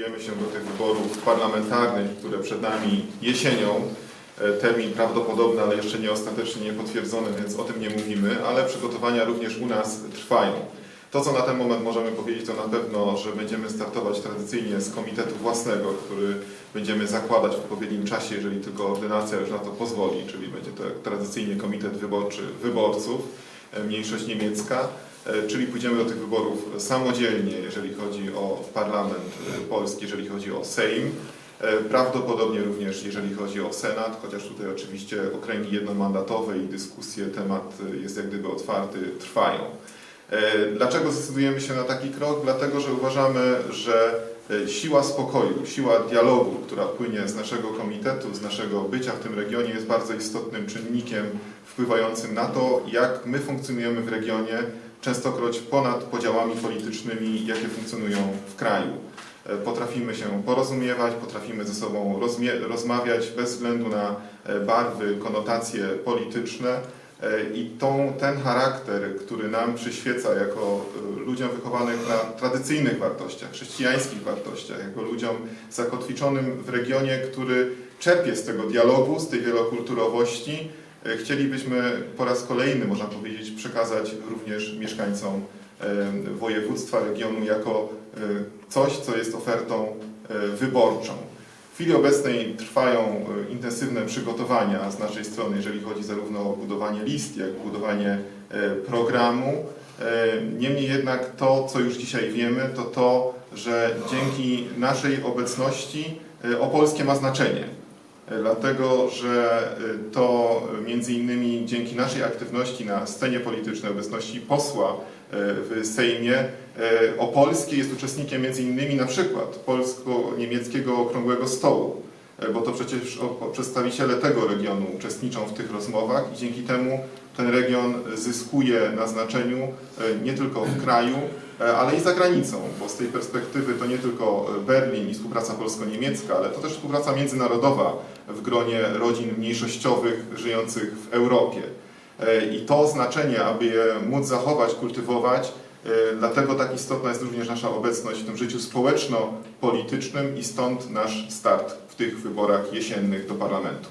Szykujemy się do tych wyborów parlamentarnych, które przed nami jesienią. E, Termin prawdopodobny, ale jeszcze nie ostatecznie nie potwierdzony, więc o tym nie mówimy, ale przygotowania również u nas trwają. To, co na ten moment możemy powiedzieć, to na pewno, że będziemy startować tradycyjnie z komitetu własnego, który będziemy zakładać w odpowiednim czasie, jeżeli tylko ordynacja już na to pozwoli, czyli będzie to tradycyjnie komitet wyborczy wyborców, e, mniejszość niemiecka, e, czyli pójdziemy do tych wyborów samodzielnie, jeżeli chodzi o parlament e, polski, jeżeli chodzi o Sejm, e, prawdopodobnie również jeżeli chodzi o Senat, chociaż tutaj oczywiście okręgi jednomandatowe i dyskusje, temat e, jest jak gdyby otwarty, trwają. E, Dlaczego zdecydujemy się na taki krok? Dlatego, że uważamy, że e, siła spokoju, siła dialogu, która płynie z naszego komitetu, z naszego bycia w tym regionie jest bardzo istotnym czynnikiem wpływającym na to, jak my funkcjonujemy w regionie, częstokroć ponad podziałami politycznymi, jakie funkcjonują w kraju. E, Potrafimy się porozumiewać, potrafimy ze sobą rozmawiać bez względu na e, barwy, konotacje polityczne. E, I tą, ten charakter, który nam przyświeca jako ludziom wychowanych na tradycyjnych wartościach, chrześcijańskich wartościach, jako ludziom zakotwiczonym w regionie, który czerpie z tego dialogu, z tej wielokulturowości, chcielibyśmy po raz kolejny, można powiedzieć, przekazać również mieszkańcom e, województwa, regionu jako e, coś, co jest ofertą e, wyborczą. W chwili obecnej trwają e, intensywne przygotowania z naszej strony, jeżeli chodzi zarówno o budowanie list, jak i budowanie e, programu. E, Niemniej jednak to, co już dzisiaj wiemy, to to, że dzięki naszej obecności e, Opolskie ma znaczenie. Dlatego, że e, to między innymi dzięki naszej aktywności na scenie politycznej, obecności posła e, w Sejmie, Opolskie jest uczestnikiem między innymi na przykład polsko-niemieckiego okrągłego stołu, bo to przecież przedstawiciele tego regionu uczestniczą w tych rozmowach i dzięki temu ten region zyskuje na znaczeniu e, nie tylko w kraju, e, ale i za granicą, bo z tej perspektywy to nie tylko Berlin i współpraca polsko-niemiecka, ale to też współpraca międzynarodowa w gronie rodzin mniejszościowych żyjących w Europie. E, I to znaczenie, aby je móc zachować, kultywować, e, dlatego tak istotna jest również nasza obecność w tym życiu społeczno-politycznym i stąd nasz start w tych wyborach jesiennych do parlamentu.